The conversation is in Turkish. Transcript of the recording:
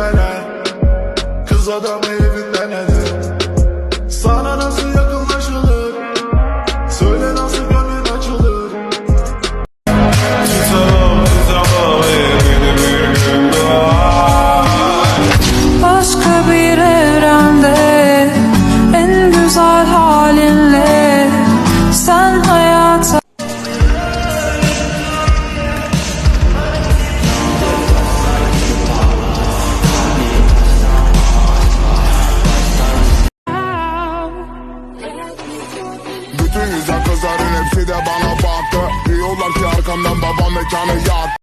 bana Kız adamı evinden eder. Sana nasıl yakınlaşılır? Söyle nasıl gönlün açılır? Başka bir Bütün güzel kızların hepsi de bana baktı. Diyorlar ki arkamdan babam mekanı yaktı